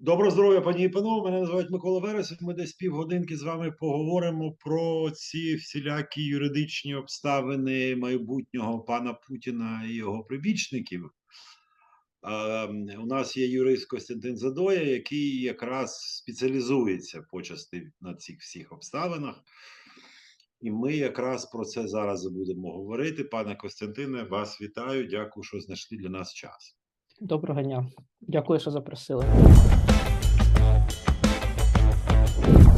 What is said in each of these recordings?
Доброго здоров'я, пані і панове. Мене називають Микола Вересов. Ми десь півгодинки з вами поговоримо про ці всілякі юридичні обставини майбутнього пана Путіна і його прибічників. У нас є юрист Костянтин Задоя, який якраз спеціалізується почасти на цих всіх обставинах. І ми якраз про це зараз будемо говорити. Пане Костянтине, вас вітаю. Дякую, що знайшли для нас час. Доброго дня. Дякую, що запросили.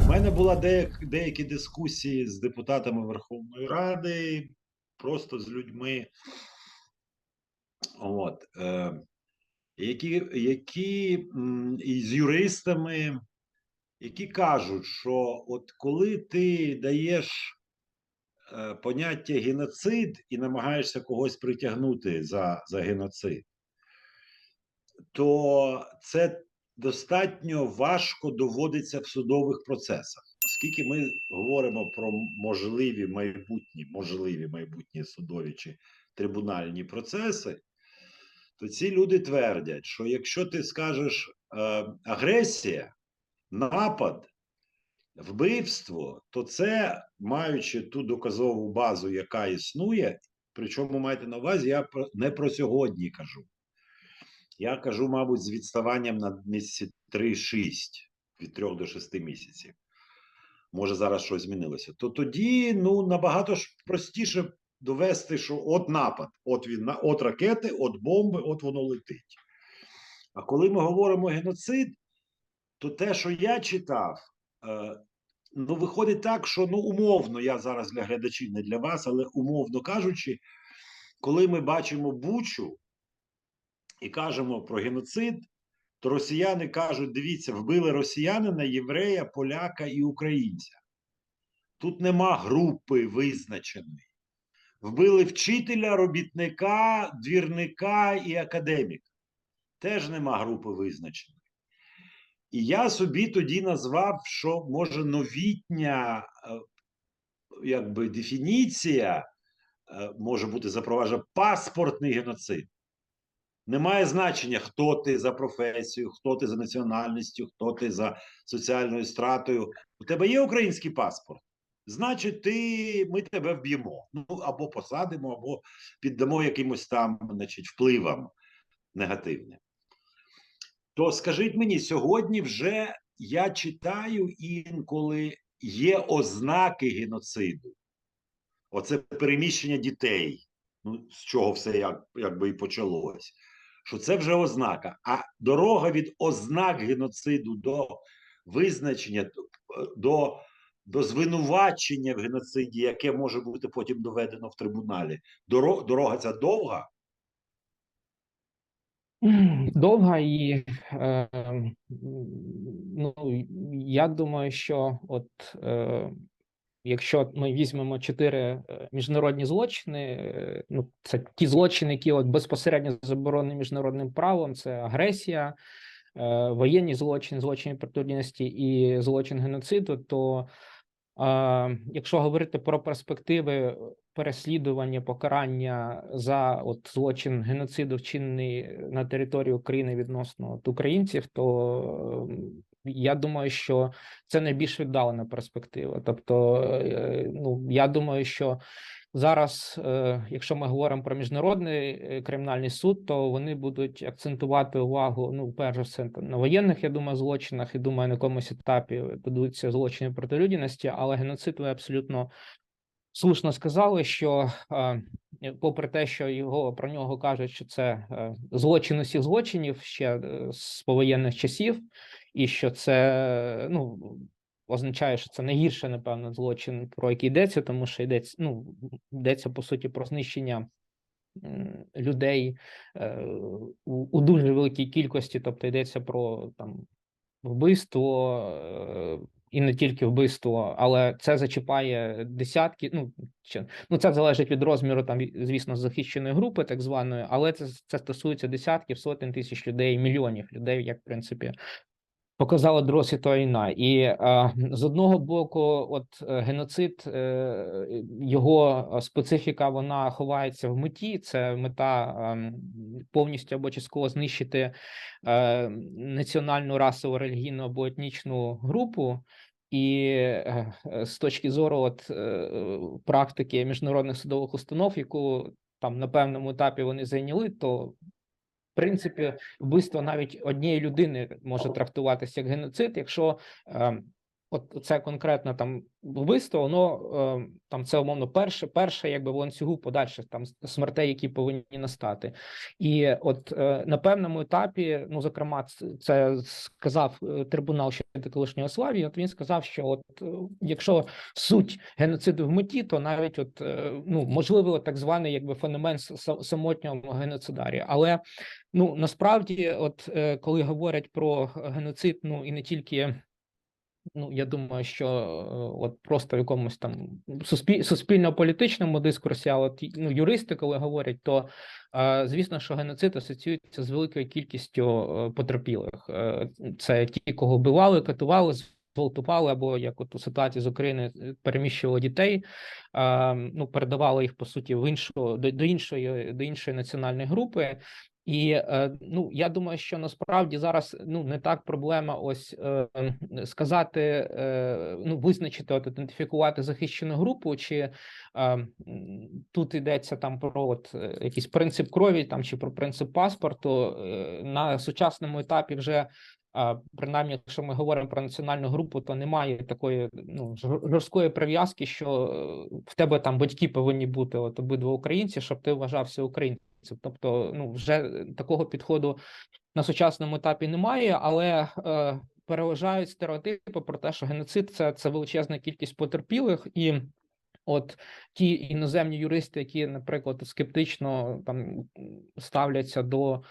У мене була деяк, деякі дискусії з депутатами Верховної Ради, просто з людьми, от, е, які, які і з юристами, які кажуть, що от коли ти даєш е, поняття геноцид і намагаєшся когось притягнути за, за геноцид, то це достатньо важко доводиться в судових процесах, оскільки ми говоримо про можливі майбутні, можливі майбутні судові чи трибунальні процеси, то ці люди твердять, що якщо ти скажеш е, агресія, напад, вбивство, то це, маючи ту доказову базу, яка існує, причому майте на увазі, я не про сьогодні кажу. Я кажу, мабуть, з відставанням на місяці 3-6, від 3 до 6 місяців. Може, зараз щось змінилося. То тоді ну, набагато ж простіше довести, що от напад, от він, от ракети, от бомби, от воно летить. А коли ми говоримо геноцид, то те, що я читав, е, ну, виходить так, що ну, умовно, я зараз для глядачів, не для вас, але умовно кажучи, коли ми бачимо Бучу, і кажемо про геноцид, то росіяни кажуть: дивіться, вбили росіянина, єврея, поляка і українця. Тут нема групи визначеної. Вбили вчителя, робітника, двірника і академіка. Теж нема групи визначеної. І я собі тоді назвав, що може новітня е, якби, дефініція е, може бути запроваджена паспортний геноцид. Немає значення, хто ти за професією, хто ти за національністю, хто ти за соціальною стратою. У тебе є український паспорт. Значить, ти, ми тебе вб'ємо. Ну або посадимо, або піддамо якимось там, значить, впливам негативним. То скажіть мені, сьогодні вже я читаю інколи є ознаки геноциду. Оце переміщення дітей. Ну, з чого все як, якби і почалось що це вже ознака. А дорога від ознак геноциду до визначення, до, до звинувачення в геноциді, яке може бути потім доведено в трибуналі, дорога, дорога ця довга. Довга і е, ну, я думаю, що от е, якщо ми візьмемо чотири е, міжнародні злочини, е, ну це ті злочини, які от безпосередньо заборонені міжнародним правом, це агресія, е, воєнні злочини, злочини проти і злочин геноциду, то якщо говорити про перспективи переслідування, покарання за от злочин геноциду, вчинений на території України відносно от, українців, то я думаю, що це найбільш віддалена перспектива. Тобто, е, ну я думаю, що зараз, е, якщо ми говоримо про міжнародний е, кримінальний суд, то вони будуть акцентувати увагу. Ну, перш за все, на воєнних, я думаю, злочинах і думаю, на якомусь етапі будуться злочини проти людяності, але геноцид ви абсолютно слушно сказали, що попри те, що його про нього кажуть, що це злочин усіх злочинів ще з повоєнних часів, і що це ну означає, що це найгірше, напевно, злочин, про який йдеться, тому що йдеться ну йдеться по суті про знищення людей е, у, дуже великій кількості, тобто йдеться про там вбивство. Е, і не тільки вбивство, але це зачіпає десятки. Ну чи ну це залежить від розміру, там звісно, захищеної групи, так званої, але це це стосується десятків, сотень тисяч людей, мільйонів людей, як в принципі Показала Друга світова війна, і е, з одного боку, от е, геноцид, е, його специфіка вона ховається в меті. Це мета е, повністю або частково знищити е, національну расову релігійну або етнічну групу. І е, е, з точки зору от, е, практики міжнародних судових установ, яку там на певному етапі вони зайняли, то в принципі, вбивство навіть однієї людини може трактуватися як геноцид, якщо е, от це конкретно там вбивство, воно е, там це умовно перше, перше, якби в ланцюгу подальших там смертей, які повинні настати, і от е, на певному етапі, ну зокрема, це сказав е, трибунал щодо колишнього Славії. От він сказав, що от якщо суть геноциду в меті, то навіть от ну можливо так званий якби феномен самотнього геноцидарія, але Ну насправді, от коли говорять про геноцид, ну і не тільки. Ну, я думаю, що е, от просто в якомусь там суспіль, суспільно-політичному дискурсі, а от ну, юристи, коли говорять, то е, звісно, що геноцид асоціюється з великою кількістю е, потерпілих. Це ті, кого вбивали, катували, зґвалтували, або як от у ситуації з України переміщували дітей, е, ну передавали їх по суті в іншу до, до іншої до іншої національної групи. І е, ну я думаю, що насправді зараз ну не так проблема ось е, сказати, е, ну визначити, от ідентифікувати захищену групу, чи тут йдеться там про от якийсь принцип крові, там чи про принцип паспорту на сучасному етапі вже. А принаймні, якщо ми говоримо про національну групу, то немає такої ну жорсткої прив'язки, що в тебе там батьки повинні бути от обидва українці, щоб ти вважався українцем. Тобто, ну вже такого підходу на сучасному етапі немає, але е, переважають стереотипи про те, що геноцид це, це величезна кількість потерпілих і. От ті іноземні юристи, які, наприклад, скептично там ставляться до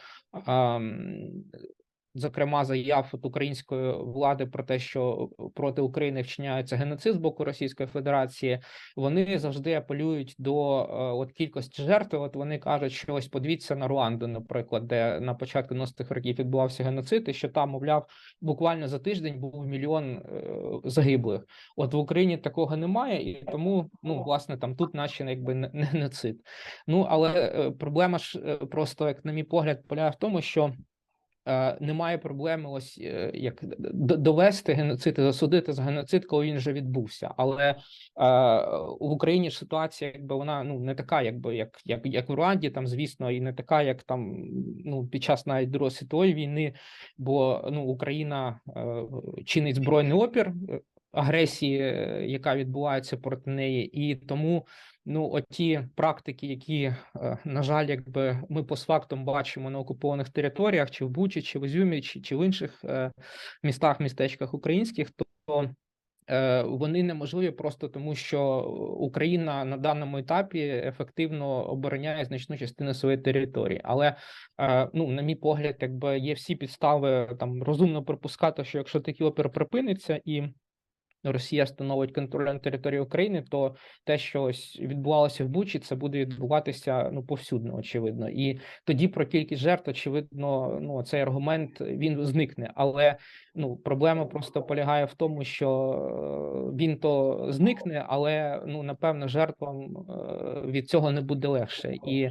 зокрема заяв от української влади про те, що проти України вчиняється геноцид з боку Російської Федерації, вони завжди апелюють до е, от кількості жертв. От вони кажуть, що ось подивіться на Руанду, наприклад, де на початку 90-х років відбувався геноцид, і що там, мовляв, буквально за тиждень був мільйон е, загиблих. От в Україні такого немає, і тому ну власне там тут наче якби не геноцид. Ну але е, проблема ж е, просто, як на мій погляд, полягає в тому, що е, немає проблеми, ось е, як довести геноцид і засудити за геноцид, коли він вже відбувся. Але е, в Україні ж ситуація, якби вона ну не така, якби як, як, як в Руанді, там звісно, і не така, як там ну під час навіть Другої світової війни, бо ну Україна е, чинить збройний опір. е, Агресії, е, яка відбувається проти неї, і тому ну оті практики, які е, на жаль, якби ми постфактум бачимо на окупованих територіях, чи в Бучі, чи в Ізюмі, чи, чи в інших е, містах, містечках українських, то е, вони неможливі просто тому, що Україна на даному етапі ефективно обороняє значну частину своєї території. Але ну, на мій погляд, якби є всі підстави там розумно припускати, що якщо такий опір припиниться і Росія становить контроль над територією України, то те, що ось відбувалося в Бучі, це буде відбуватися ну повсюдно, очевидно. І тоді про кількість жертв, очевидно, ну цей аргумент він зникне. Але ну проблема просто полягає в тому, що е, він то зникне, але ну напевно жертвам е, від цього не буде легше. І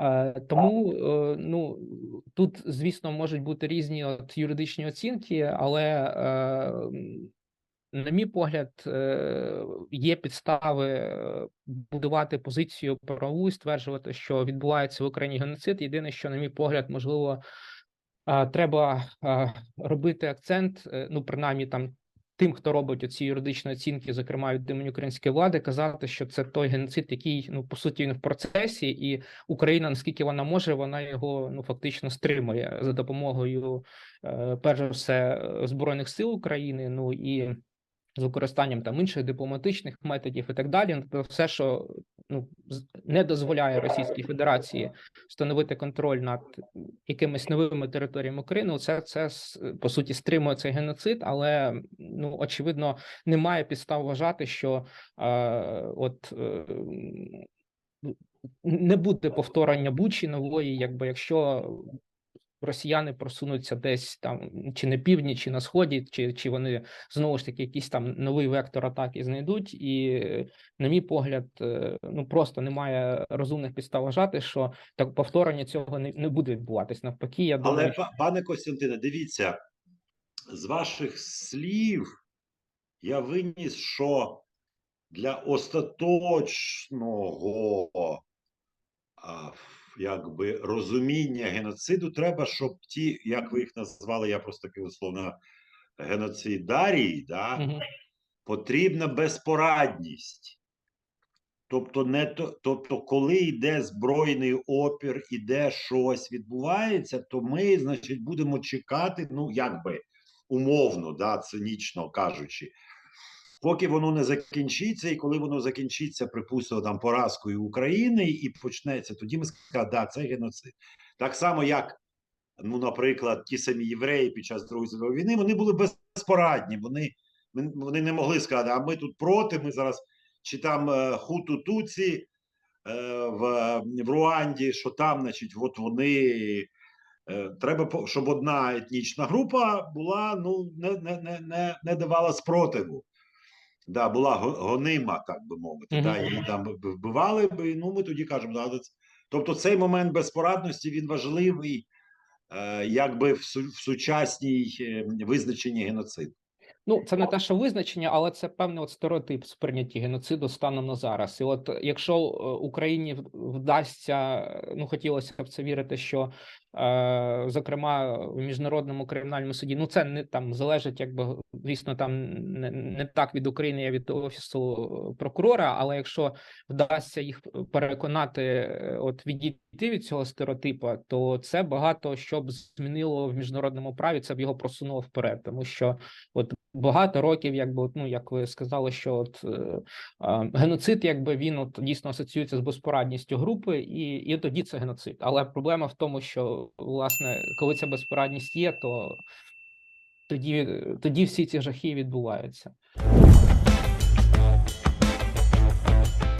е, тому ну тут, звісно, можуть бути різні от юридичні оцінки, але на мій погляд, е, є підстави е, будувати позицію правову і стверджувати, що відбувається в Україні геноцид. Єдине, що, на мій погляд, можливо, е, треба робити акцент, ну принаймні там. Тим, хто робить оці юридичні оцінки, зокрема від імені української влади, казати, що це той геноцид, який ну по суті він в процесі, і Україна, наскільки вона може, вона його ну фактично стримує за допомогою, перш за все, збройних сил України. Ну і з використанням там інших дипломатичних методів і так далі. Тобто все, що ну не дозволяє Російській Федерації встановити контроль над якимись новими територіями України, це це по суті стримує цей геноцид, але ну очевидно немає підстав вважати, що е, от. Е, не буде повторення Бучі нової, якби якщо росіяни просунуться десь там чи на півдні, чи на сході, чи, чи вони знову ж таки якийсь там новий вектор атаки знайдуть. І, на мій погляд, е, ну просто немає розумних підстав вважати, що так повторення цього не, не буде відбуватись. Навпаки, я думаю, Але, па- пане Костянтине, дивіться, з ваших слів я виніс, що для остаточного якби, розуміння геноциду треба, щоб ті, як ви їх назвали, я просто такий условно геноцидарії, да, Мгм. потрібна безпорадність. Тобто, не то, тобто, коли йде збройний опір, іде щось відбувається, то ми, значить, будемо чекати, ну якби умовно, да, цинічно кажучи, поки воно не закінчиться, і коли воно закінчиться, припустимо, там поразкою України, і почнеться, тоді ми скажемо, да, це геноцид. Так само, як, ну, наприклад, ті самі євреї під час Другої світової війни, вони були безпорадні, вони, вони не могли сказати, а ми тут проти, ми зараз чи там е, хуту туці е, в, в Руанді, що там, значить, от вони. е, Треба, щоб одна етнічна група була, ну, не, не, не, не, не давала спротиву. Да, була гонима, так би мовити. Мгм. Да, її там вбивали би, ну ми тоді кажемо, да, тобто цей момент безпорадності він важливий, е, якби в, су, в сучасній е, визначенні геноциду. Ну, це не те, що визначення, але це певний от стереотип сприйняття геноциду станом на зараз. І от е, якщо е, Україні вдасться, ну хотілося б це вірити, що зокрема в міжнародному кримінальному суді, ну це не там залежить, якби звісно, там не, не так від України, а від офісу прокурора. Але якщо вдасться їх переконати, е, от відійти від цього стереотипа, то це багато що б змінило в міжнародному праві. Це б його просунуло вперед, тому що от багато років, якби ну як ви сказали, що от е, е, геноцид, якби він от дійсно асоціюється з безпорадністю групи, і, і тоді це геноцид. Але проблема в тому, що власне, коли ця безпорадність є, то тоді, тоді всі ці жахи відбуваються.